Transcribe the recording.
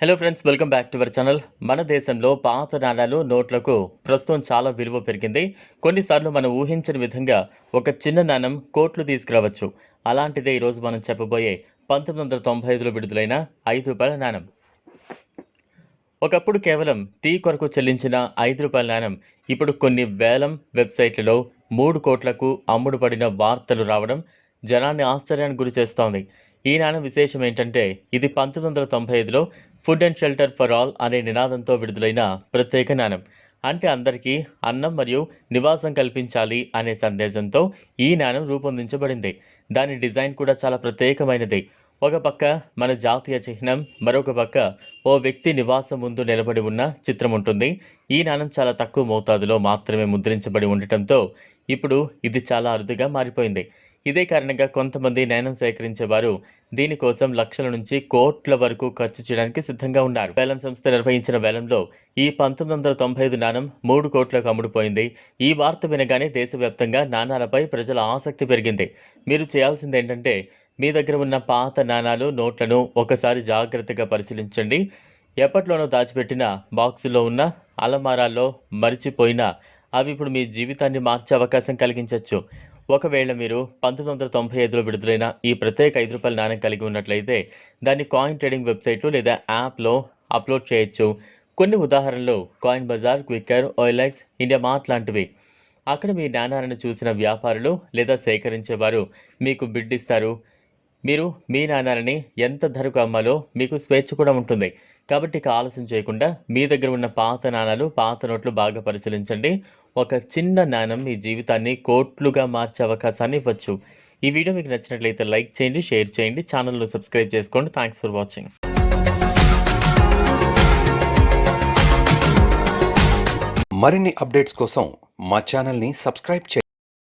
Hello friends welcome back to our channel మన దేశంలో పాత నాణాలు నోట్లకు ప్రస్తుతం చాలా విలువ పెరిగింది. కొన్నిసార్లు మనం ఊహించని విధంగా ఒక చిన్న నాణం కోట్లు తీసుకురావచ్చు. అలాంటిదే ఈరోజు మనం చెప్పబోయే పంతొమ్మిది వందల తొంభై ఐదులో విడుదలైన ఐదు రూపాయల నాణం. ఒకప్పుడు కేవలం టీ కొరకు చెల్లించిన ఐదు రూపాయల నాణం. ఇప్పుడు కొన్ని వేలం వెబ్సైట్లలో మూడు కోట్లకు అమ్ముడుపడిన వార్తలు రావడం జనాన్ని ఆశ్చర్యానికి గురి చేస్తోంది. ఈ నాణం విశేషం ఏంటంటే ఇది పంతొమ్మిది వందల తొంభై ఐదులో food and shelter for all అనే నినాదంతో విడుదలైన ప్రత్యేక నాణం. అంటే అందరికీ అన్నం మరియు నివాసం కల్పించాలి అనే సందేశంతో ఈ నాణం రూపొందించబడింది. దాని డిజైన్ కూడా చాలా ప్రత్యేకమైనది. ఒక పక్క మన జాతీయ చిహ్నం మరొక పక్క ఓ వ్యక్తి నివాసం ముందు నిలబడి ఉన్న చిత్రం ఉంటుంది. ఈ నాణం చాలా తక్కువ మోతాదులో మాత్రమే ముద్రించబడి ఉండటంతో ఇప్పుడు ఇది చాలా అరుదుగా మారిపోయింది. ఇదే కారణంగా కొంతమంది నాణం సేకరించేవారు దీనికోసం లక్షల నుంచి కోట్ల వరకు ఖర్చు చేయడానికి సిద్ధంగా ఉన్నారు. వేలం సంస్థ నిర్వహించిన వేలంలో ఈ పంతొమ్మిది వందల తొంభై ఐదు నాణం మూడు కోట్లకు అమ్ముడుపోయింది. ఈ వార్త వినగానే దేశవ్యాప్తంగా నాణాలపై ప్రజల ఆసక్తి పెరిగింది. మీరు చేయాల్సింది ఏంటంటే మీ దగ్గర ఉన్న పాత నాణాలు నోట్లను ఒకసారి జాగ్రత్తగా పరిశీలించండి. ఎప్పట్లోనో దాచిపెట్టిన బాక్సులో ఉన్న అలమారాల్లో మరిచిపోయిన అవి ఇప్పుడు మీ జీవితాన్ని మార్చే అవకాశం కలిగించవచ్చు ఒకవేళ మీరు పంతొమ్మిది వందల తొంభై ఐదులో విడుదలైన ఈ ప్రత్యేక ఐదు రూపాయల నాణ్యం కలిగి ఉన్నట్లయితే దాన్ని కాయిన్ ట్రేడింగ్ వెబ్సైట్లో లేదా యాప్లో అప్లోడ్ చేయొచ్చు. కొన్ని ఉదాహరణలు Coin Bazaar Quikr OLX IndiaMART లాంటివి. అక్కడ మీ నాణాలను చూసిన వ్యాపారులు లేదా సేకరించేవారు మీకు బిడ్డిస్తారు మీరు మీ నాణాలని ఎంత ధరకు అమ్మాలో మీకు స్వేచ్ఛ కూడా ఉంటుంది. కాబట్టి ఇక ఆలస్యం చేయకుండా మీ దగ్గర ఉన్న పాత నాణాలు పాత నోట్లు బాగా పరిశీలించండి. ఒక చిన్న నాణం మీ జీవితాన్ని కోట్లుగా మార్చే అవకాశాన్ని ఇవ్వచ్చు. ఈ వీడియో మీకు నచ్చినట్లయితే లైక్ చేయండి షేర్ చేయండి ఛానల్ను సబ్స్క్రైబ్ చేసుకోండి. థ్యాంక్స్ ఫర్ వాచింగ్ మరిన్ని అప్డేట్స్ కోసం మా ఛానల్ని సబ్స్క్రైబ్ చేయండి.